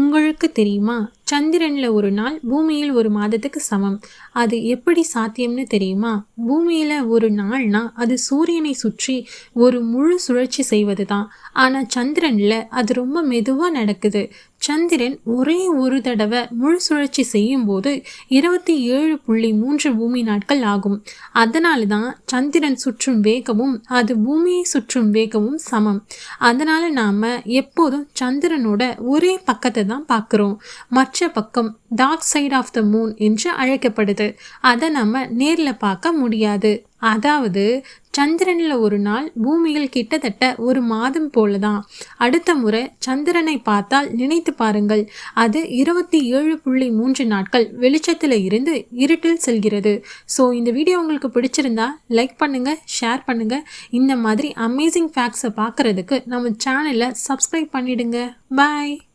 உங்களுக்கு தெரியுமா? சந்திரனில் ஒரு நாள் பூமியில் ஒரு மாதத்துக்கு சமம். அது எப்படி சாத்தியம்னு தெரியுமா? பூமியில் ஒரு நாள்னா அது சூரியனை சுற்றி ஒரு முழு சுழற்சி செய்வது தான் ஆனால் சந்திரனில் அது ரொம்ப மெதுவாக நடக்குது. சந்திரன் ஒரே ஒரு தடவை முழு சுழற்சி செய்யும் போது இருபத்தி ஏழு புள்ளி மூன்று பூமி நாட்கள் ஆகும். அதனால தான் சந்திரன் சுற்றும் வேகமும் அது பூமியை சுற்றும் வேகமும் சமம். அதனால் நாம் எப்போதும் சந்திரனோட ஒரே பக்கத்தை தான் பார்க்குறோம். மற்ற பக்கம் dark side of the moon என்று அழைக்கப்படுது. அதை நம்ம நேரில் பார்க்க முடியாது. அதாவது சந்திரனில் ஒரு நாள் பூமியில் கிட்டத்தட்ட ஒரு மாதம் போல தான் அடுத்த முறை சந்திரனை பார்த்தால் நினைத்து பாருங்கள் அது இருபத்தி ஏழு புள்ளி மூன்று நாட்கள் வெளிச்சத்தில் இருந்து இருட்டில் செல்கிறது. ஸோ இந்த வீடியோ உங்களுக்கு பிடிச்சிருந்தா லைக் பண்ணுங்கள் ஷேர் பண்ணுங்கள் இந்த மாதிரி அமேசிங் ஃபேக்ட்ஸை பார்க்குறதுக்கு நம்ம சேனலை சப்ஸ்கிரைப் பண்ணிடுங்க. பாய்